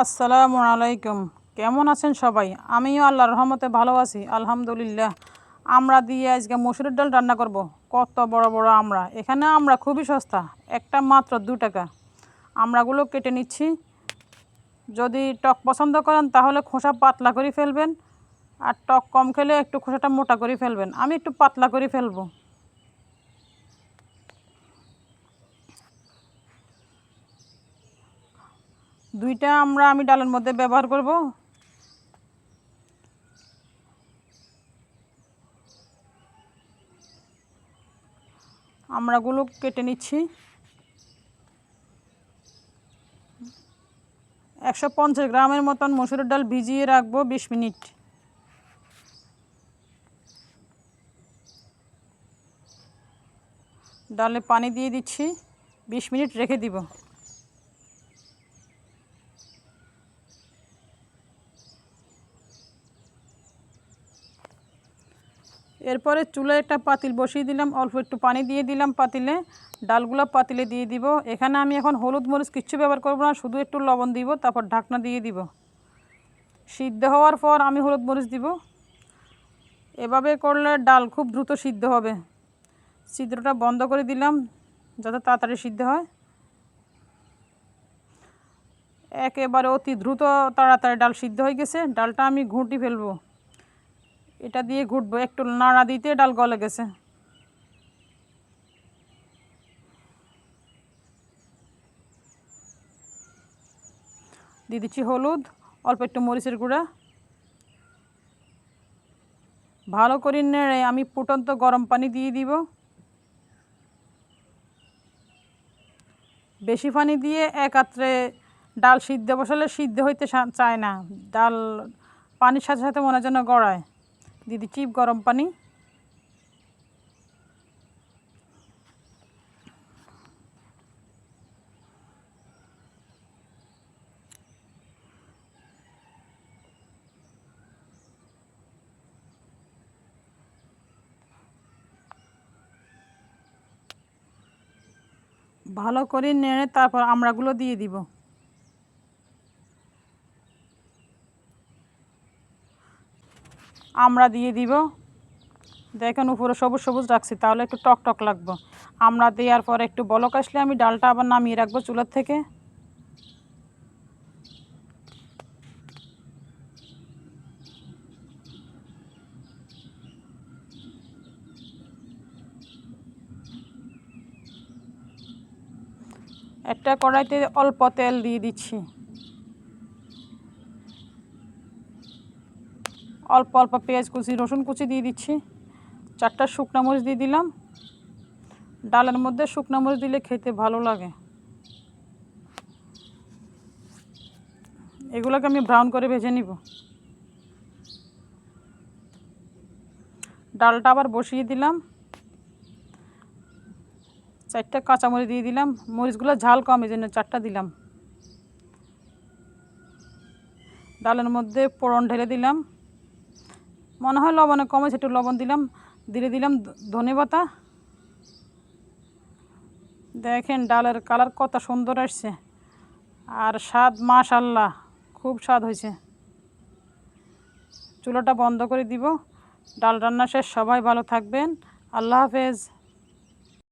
আসসালামু আলাইকুম। কেমন আছেন সবাই? আমিও আল্লাহর রহমতে ভালো আছি, আলহামদুলিল্লাহ। আমরা দিয়ে আজকে মসুরের ডাল রান্না করব। কত বড় বড় আমরা। এখানে আমরা খুবই সস্তা, একটা মাত্র দু টাকা। আমরাগুলো কেটে নিচ্ছি। যদি টক পছন্দ করেন তাহলে খোসা পাতলা করে ফেলবেন। আর টক কম খেলে একটু খোসাটা মোটা করে ফেলবেন। আমি একটু পাতলা করে ফেলব। দুইটা আমরা আমি ডালের মধ্যে ব্যবহার করব। আমরাগুলো কেটে নিচ্ছি। একশো পঞ্চাশ গ্রামের মতন মসুরের ডাল ভিজিয়ে রাখব বিশ মিনিট। ডালে পানি দিয়ে দিচ্ছি, বিশ মিনিট রেখে দিব। এরপরে চুলায় একটা পাতিল বসিয়ে দিলাম, অল্প একটু পানি দিয়ে দিলাম পাতিলে। ডালগুলো পাতিলে দিয়ে দিব। এখানে আমি এখন হলুদ মরিচ কিচ্ছু ব্যবহার করব না, শুধু একটু লবণ দিব, তারপর ঢাকনা দিয়ে দিব। সিদ্ধ হওয়ার পর আমি হলুদ মরিচ দিব। এভাবে করলে ডাল খুব দ্রুত সিদ্ধ হবে। সিদ্ধটা বন্ধ করে দিলাম, যাতে তাড়াতাড়ি সিদ্ধ হয়। একেবারে অতি দ্রুত তাড়াতাড়ি ডাল সিদ্ধ হয়ে গেছে। ডালটা আমি ঘুঁটি ফেলব। এটা দিয়ে ঘুটবো একটু নাড়া দিতে ডাল গলে গেছে। দিয়ে দিচ্ছি হলুদ, অল্প একটু মরিচের গুঁড়া। ভালো করে নেড়ে আমি ফুটন্ত গরম পানি দিয়ে দিব। বেশি পানি দিয়ে একাত্রে ডাল সিদ্ধ বসালে সিদ্ধ হইতে চায় না। ডাল পানির সাথে সাথে মনে যেন গড়ায়। দিয়ে দিচ্ছি গরম পানি? ভালো করে নেড়ে তারপর আমড়াগুলো দিয়ে দিব। আমরা দিয়ে দিব। দেখেন উপরে সবুজ সবুজ রাখছি, তাহলে একটু টক টক লাগবো। আমরা দেওয়ার পর একটু বলক আসলে আমি ডালটা আবার নামিয়ে রাখব চুলার থেকে। একটা কড়াইতে অল্প তেল দিয়ে দিচ্ছি। অল্প অল্প পেঁয়াজ কুচি, রসুন কুচি দিয়ে দিচ্ছি। চারটা শুকনো মরিচ দিয়ে দিলাম। ডালের মধ্যে শুকনো মরিচ দিলে খেতে ভালো লাগে। এগুলোকে আমি ব্রাউন করে ভেজে নিব। ডালটা আবার বসিয়ে দিলাম। চারটা কাঁচামরিচ দিয়ে দিলাম। মরিচগুলো ঝাল কম, এই জন্য চারটা দিলাম। ডালের মধ্যে পোড়ন ঢেলে দিলাম। মনে হয় লবণে কমে একটু লবণ দিলাম দিলে দিলাম ধনে পাতা। দেখেন ডালের কালার কত সুন্দর আসছে। আর স্বাদ মাশাল্লাহ, খুব স্বাদ হয়েছে। চুলাটা বন্ধ করে দিব। ডাল রান্না শেষ, সবাই ভালো থাকবেন। আল্লাহ হাফেজ।